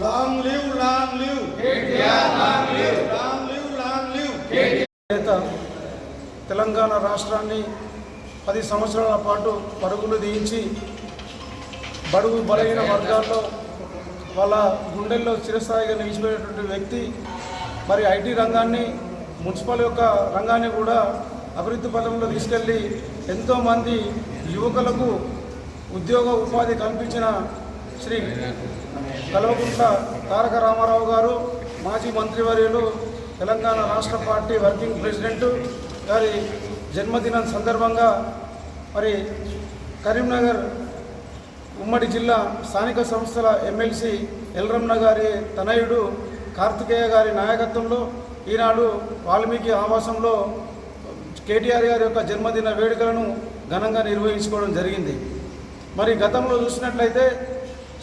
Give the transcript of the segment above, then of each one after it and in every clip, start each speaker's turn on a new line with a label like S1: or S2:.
S1: Long live long live. Long live long live.
S2: నేత తెలంగాణ రాష్ట్రాన్ని పది సంవత్సరాల పాటు పరుగులు తీయించి బడుగు బలహీన వర్గాల్లో వాళ్ళ గుండెల్లో చిరస్థాయిగా నిలిచిపోయినటువంటి వ్యక్తి మరి ఐటీ రంగాన్ని మున్సిపల్ యొక్క రంగాన్ని కూడా అభివృద్ధి పథంలో తీసుకెళ్ళి ఎంతోమంది యువకులకు ఉద్యోగ ఉపాధి కల్పించిన శ్రీ కల్వకుంట్ల తారక రామారావు గారు మాజీ మంత్రివర్యులు తెలంగాణ రాష్ట్ర పార్టీ వర్కింగ్ ప్రెసిడెంట్ గారి జన్మదినం సందర్భంగా మరి కరీంనగర్ ఉమ్మడి జిల్లా స్థానిక సంస్థల ఎమ్మెల్సీ ఎల్రమ్న గారి తనయుడు కార్తికేయ గారి నాయకత్వంలో ఈనాడు వాల్మీకి ఆవాసంలో కేటీఆర్ గారి యొక్క జన్మదిన వేడుకలను ఘనంగా నిర్వహించుకోవడం జరిగింది. మరి గతంలో చూసినట్లయితే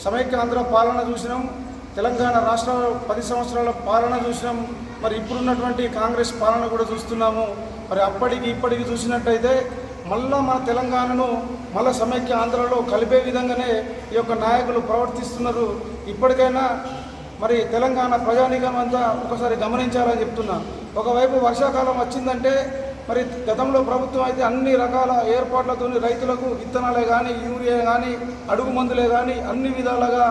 S2: సమైక్యాంధ్ర పాలన చూసినాం తెలంగాణ రాష్ట్ర పది సంవత్సరాల పాలన చూసినాం మరి ఇప్పుడున్నటువంటి కాంగ్రెస్ పాలన కూడా చూస్తున్నాము. మరి అప్పటికి ఇప్పటికి చూసినట్టయితే మళ్ళా మన తెలంగాణను మళ్ళా సమైక్య ఆంధ్రలో కలిపే విధంగానే ఈ యొక్క నాయకులు ప్రవర్తిస్తున్నారు. ఇప్పటికైనా మరి తెలంగాణ ప్రజానీకం అంతా ఒకసారి గమనించాలని చెప్తున్నా. ఒకవైపు వర్షాకాలం వచ్చిందంటే మరి గతంలో ప్రభుత్వం అయితే అన్ని రకాల ఏర్పాట్లతో రైతులకు విత్తనాలే కానీ యూరియా కానీ అడుగు మందులే కానీ అన్ని విధాలుగా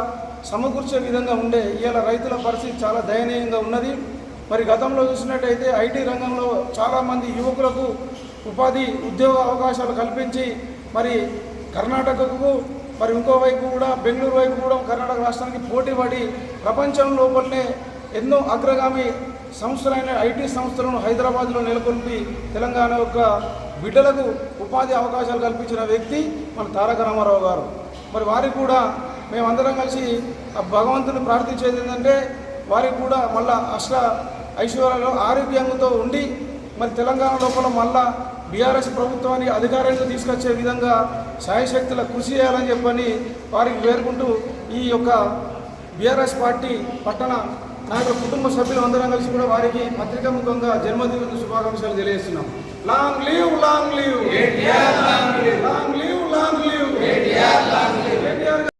S2: సమకూర్చే విధంగా ఉండే ఇవాళ రైతుల పరిస్థితి చాలా దయనీయంగా ఉన్నది. మరి గతంలో చూసినట్టయితే ఐటీ రంగంలో చాలామంది యువకులకు ఉపాధి ఉద్యోగ అవకాశాలు కల్పించి మరి కర్ణాటకకు మరి ఇంకోవైపు కూడా బెంగళూరు వైపు కూడా కర్ణాటక రాష్ట్రానికి పోటీ పడి ప్రపంచం లోపలనే ఎన్నో అగ్రగామి సంస్థలైన ఐటీ సంస్థలను హైదరాబాద్లో నెలకొల్పి తెలంగాణ యొక్క బిడ్డలకు ఉపాధి అవకాశాలు కల్పించిన వ్యక్తి మన తారక రామారావు గారు. మరి వారికి కూడా మేమందరం కలిసి ఆ భగవంతుని ప్రార్థించేది ఏంటంటే వారికి కూడా మళ్ళా అష్ట ఐశ్వర్యాలు ఆరోగ్యంతో ఉండి మరి తెలంగాణ లోపల మళ్ళా బీఆర్ఎస్ ప్రభుత్వాన్ని అధికారంలో తీసుకొచ్చే విధంగా సాయశక్తుల కృషి చేయాలని చెప్పని వారికి వేరుకుంటూ ఈ యొక్క బీఆర్ఎస్ పార్టీ పట్టణ నాయకుల కుటుంబ సభ్యులు అందరం కలిసి కూడా వారికి పత్రికాముఖంగా జన్మదిన శుభాకాంక్షలు తెలియజేస్తున్నాం. Long live long leave